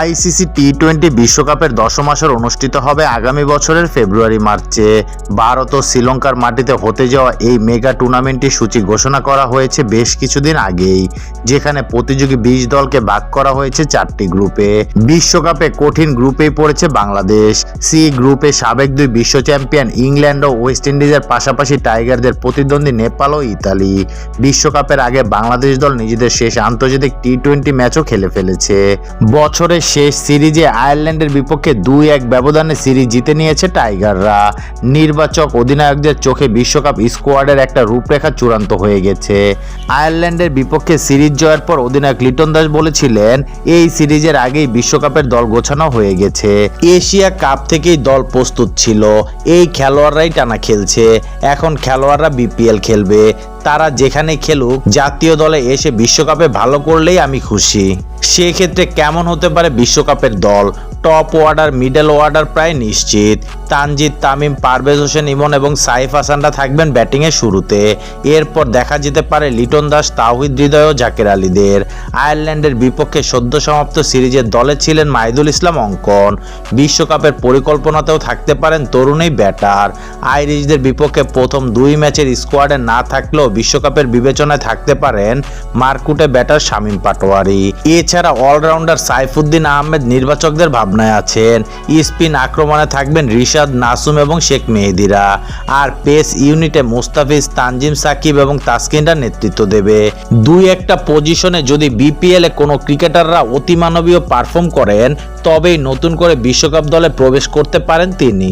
ICC T twenty বিশ্বকাপের দশম আসর অনুষ্ঠিত হবে আগামী বছরের ফেব্রুয়ারি, মার্চে। ভারত ও শ্রীলঙ্কার মাটিতে হতে যাওয়া এই মেগা টুর্নামেন্টটি সূচি ঘোষণা করা হয়েছে বেশ কিছুদিন আগেই, যেখানে প্রতিযোগী বিশ দলকে ভাগ করা হয়েছে চারটি গ্রুপে। বিশ্বকাপে কঠিন গ্রুপেই পড়েছে বাংলাদেশ। সি গ্রুপে সাবেক দুই বিশ্ব চ্যাম্পিয়ন ইংল্যান্ড ও ওয়েস্ট ইন্ডিজের পাশাপাশি টাইগারদের প্রতিদ্বন্দ্বী নেপাল ও ইতালি। বিশ্বকাপের আগে বাংলাদেশ দল নিজেদের শেষ আন্তর্জাতিক টি টোয়েন্টি ম্যাচও খেলে ফেলেছে। বছরের শেষ সিরিজে আয়ারল্যান্ডের বিপক্ষে দুই এক ব্যবধানে সিরিজ জিতে নিয়েছে টাইগাররা। নির্বাচক অধিনায়কদের চোখে বিশ্বকাপ স্কোয়াডের একটা রূপরেখা চূড়ান্ত হয়ে গেছে। আয়ারল্যান্ডের বিপক্ষে সিরিজ জয়ের পর অধিনায়ক লিটন দাস বলেছিলেন, এই সিরিজের আগেই বিশ্বকাপের দল গোছানো হয়ে গেছে। এশিয়া কাপ থেকেই দল প্রস্তুত ছিল। এই খেলোয়াড়রাই টানা খেলছে। এখন খেলোয়াড়রা বিপিএল খেলবে। তারা যেখানে খেলুক, জাতীয় দলে এসে বিশ্বকাপে ভালো করলেই আমি খুশি। সেক্ষেত্রে কেমন হতে পারে বিশ্বকাপের দল? টপ ওয়ার্ডার মিডল ওয়ার্ডার প্রায় নিশ্চিত। তানজিদ, তামিম, পারভেজ হোসেন, ইমন এবং সাইফ হাসানরা থাকবেন ব্যাটিংয়ের শুরুতে। এরপর দেখা যেতে পারে লিটন দাস, তাওহিদ হৃদয় ও জাকের আলীদের। আয়ারল্যান্ডের বিপক্ষে সদ্য সমাপ্ত সিরিজের দলে ছিলেন মাহিদুল ইসলাম অঙ্কন। বিশ্বকাপের পরিকল্পনাতেও থাকতে পারেন তরুণই ব্যাটার। আইরিশদের বিপক্ষে প্রথম দুই ম্যাচের স্কোয়াডে না থাকলেও বিশ্বকাপের বিবেচনায় থাকতে পারেন মারকুটে ব্যাটার শামীম পাটোয়ারি। এছাড়া অলরাউন্ডার সাইফুদ্দিন আহমেদ নির্বাচকদের ভাবনায় আছেন। স্পিন আক্রমণে থাকবেন রিশাদ নাসুম এবং শেখ মেহেদিরা। আর পেস ইউনিটে মুস্তাফিজ, তানজিম সাকিব এবং তাসকিনরা নেতৃত্ব দেবে। দুই একটা পজিশনে যদি বিপিএল কোনো ক্রিকেটাররা অতিমানবীয় পারফর্ম করেন, তবেই নতুন করে বিশ্বকাপ দলে প্রবেশ করতে পারেন তিনি।